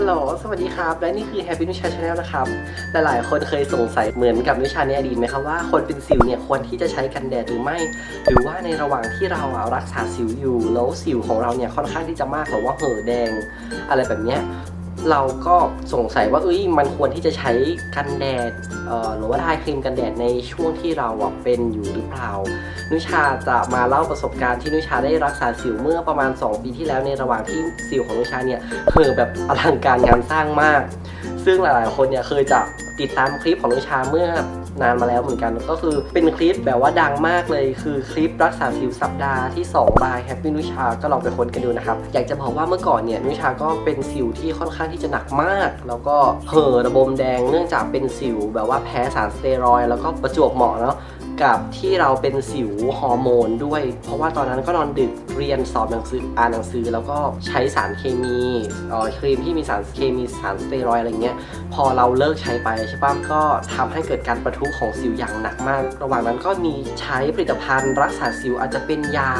ฮัลโหล สวัสดีครับ และนี่คือ Happy n u t r i t i o n Channel นะครับ หลายๆ คนเคยสงสัยเหมือนกับนิชาในอดีตไหมครับว่าคนเป็นสิวเนี่ยควรที่จะใช้กันแดดหรือไม่ หรือว่าในระหว่างที่เราอะรักษาสิวอยู่ แล้วสิวของเราเนี่ยค่อนข้างที่จะมากหรือว่าเห่อแดง อะไรแบบเนี้ย เราก็สงสัยว่าเอ้ยมันควรที่จะใช้กันแดดหรือว่าทาครีมกันแดดในช่วงที่เราเป็นอยู่หรือเปล่า นุชาจะมาเล่าประสบการณ์ที่นุชาได้รักษาสิวเมื่อประมาณ 2 ปีที่แล้วในระหว่างที่สิวของนุชาเนี่ยเห่อแบบอลังการงานสร้างมาก ซึ่งหลายๆคนเนี่ยเคยจะ ติดตามคลิปของนุชาเมื่อนานมาแล้วเหมือนกัน ก็คือเป็นคลิปแบบว่าดังมากเลย คือคลิปรักษาสิวสัปดาห์ที่2บายแฮปปี้นุชาก็ลองไปค้นกันดูนะครับ อยากจะบอกว่าเมื่อก่อนเนี่ยนุชาก็เป็นสิวที่ค่อนข้างที่จะหนักมาก แล้วก็เห่อระบมแดงเนื่องจากเป็นสิว แบบว่าแพ้สารสเตียรอยแล้วก็ประจวบเหมาะเนาะกับที่เราเป็นสิวฮอร์โมนด้วย เพราะว่าตอนนั้นก็นอนดึกเรียนสอบหนังสืออ่านหนังสือ แล้วก็ใช้สารเคมีอ่อครีมที่มีสารเคมีสารสเตียรอยอะไรเงี้ยพอเราเลิกใช้ไปใช่ปะก็ทำให้เกิดการประทุของสิวอย่างหนักมาก ระหว่างนั้นก็มีใช้ผลิตภัณฑ์รักษาสิวอาจจะเป็นยา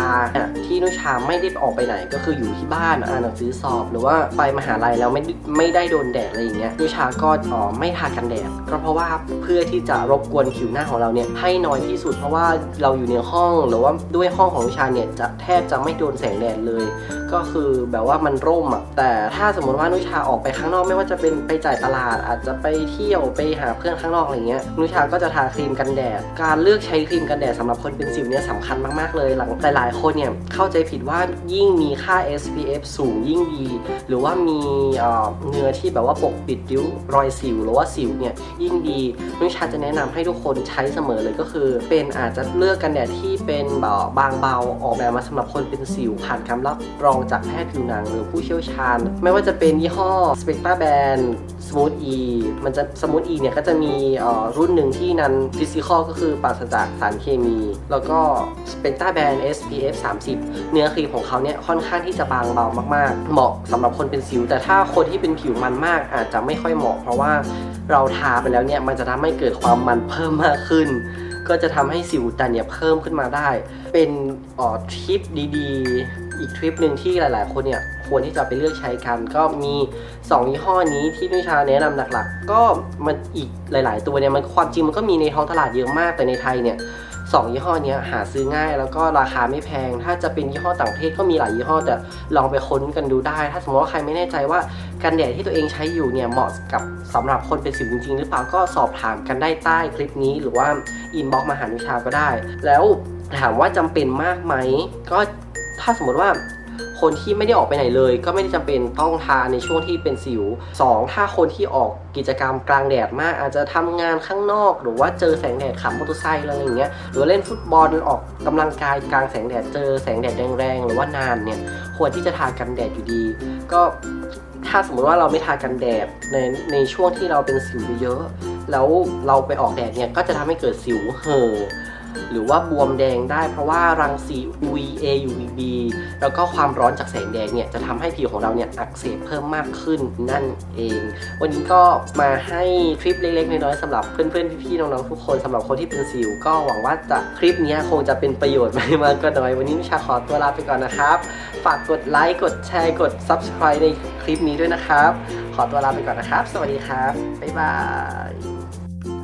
ที่นุชาไม่ได้ออกไปไหน ก็คืออยู่ที่บ้านอ่านหนังสือสอบ หรือว่าไปมหาลัยแล้วไม่ไม่ได้โดนแดดอะไรอย่างเงี้ยนุชาก็อ่อไม่ทากันแดดก็เพราะว่าเพื่อที่จะรบกวนผิวหน้าของเราเนี่ยให้น้อยที่สุดเพราะว่าเราอยู่ในห้องหรือว่าด้วยห้องของนุชาเนี่ยจะแทบจะไม่โดนแสงแดดเลย ก็คือแบบว่ามันร่มอะแต่ถ้าสมมติว่านุชาออกไปข้างนอกไม่ว่าจะเป็นไปจ่ายตลาด อาจจะไปเที่ยวไปหาเพื่อนข้างนอกอะไรเงี้ยนุชาก็จะทาครีมกันแดด การเลือกใช้ครีมกันแดดสำหรับคนเป็นสิวเนี่ยสำคัญมากๆเลยหลังหลายๆคนเนี่ยเข้าใจผิดว่ายิ่งมีค่า SPF สูงยิ่งดี หรือว่ามีเนื้อที่แบบว่าปกปิดริ้วรอยสิวหรือว่าสิวเนี่ยยิ่งดีนุชาจะแนะนำให้ทุกคนใช้เสมอเลยก็คือ เป็นอาจจะเลือกกันแดดที่เป็นแบบบางเบาออกแบบมาสำหรับคนเป็นสิวผ่านการรับรองจากแพทย์ผิวหนังหรือผู้เชี่ยวชาญ ไม่ว่าจะเป็นยี่ห้อ Spectra Band Smooth E มันจะ Smooth E เนี่ยก็จะมีออรุ่นหนึ่งที่นั้นฟิสิกอลก็คือปราศจากสารเคมี แล้วก็ Spectra Band SPF 30 เนื้อครีมของเขาเนี่ยค่อนข้างที่จะบางเบามากๆ เหมาะสำหรับคนเป็นสิว แต่ถ้าคนที่เป็นผิวมันมากอาจจะไม่ค่อยเหมาะ เพราะว่าเราทาไปแล้วเนี่ยมันจะทำให้เกิดความมันเพิ่มมากขึ้นก็จะทำให้สิวแต่เนี่ยเพิ่มขึ้นมาได้ เป็นออทริปดี ๆ อีกทริปหนึ่งที่หลาย ๆ คนเนี่ยควรที่จะไปเลือกใช้กัน ก็มี2ยี่ห้อนี้ที่นุชาแนะนำหลัก ๆ ก็มันอีกหลาย ๆ ตัวเนี่ยมันความจริงมันก็มีในท้องตลาดเยอะมากแต่ในไทยเนี่ยสองยี่ห้อนี้หาซื้อง่ายแล้วก็ราคาไม่แพง ถ้าจะเป็นยี่ห้อต่างประเทศก็มีหลายยี่ห้อแต่ลองไปค้นกันดูได้ ถ้าสมมติว่าใครไม่แน่ใจว่ากันแดดที่ตัวเองใช้อยู่เนี่ยเหมาะกับสำหรับคนเป็นสิวจริง ๆ หรือเปล่าก็สอบถามกันได้ใต้คลิปนี้หรือว่าอินบ็อกมาหานุชาก็ได้ แล้วถามว่าจำเป็นมากไหมก็ ถ้าสมมติว่าคนที่ไม่ได้ออกไปไหนเลย ก็ไม่ได้จำเป็นต้องทาในช่วงที่เป็นสิว 2 ถ้าคนที่ออกกิจกรรมกลางแดดมาก อาจจะทำงานข้างนอก หรือว่าเจอแสงแดดขับมอเตอร์ไซค์อะไรอย่างเงี้ยหรือเล่นฟุตบอลออกกำลังกายกลางแสงแดดเจอแสงแดดแรงๆหรือว่านานเนี่ยควรที่จะทากันแดดอยู่ดี ก็ถ้าสมมติว่าเราไม่ทากันแดดในในช่วงที่เราเป็นสิวเยอะๆแล้วเราไปออกแดดเนี่ยก็จะทำให้เกิดสิวเห่อ หรือว่าบวมแดงได้เพราะว่ารังสี UVA UVB แล้วก็ความร้อนจากแสงแดดเนี่ยจะทำให้ผิวของเราเนี่ยอักเสบเพิ่มมากขึ้นนั่นเอง วันนี้ก็มาให้คลิปเล็กๆน้อยๆสำหรับเพื่อนๆพี่ๆน้องๆทุกคนสำหรับคนที่เป็นสิว ก็หวังว่าจะคลิปนี้คงจะเป็นประโยชน์ไม่มากก็น้อยวันนี้นิชาขอตัวลาไปก่อนนะครับ ฝากกดไลค์กดแชร์กด Subscribe ในคลิปนี้ด้วยนะครับ ขอตัวลาไปก่อนนะครับ สวัสดีครับบ๊ายบาย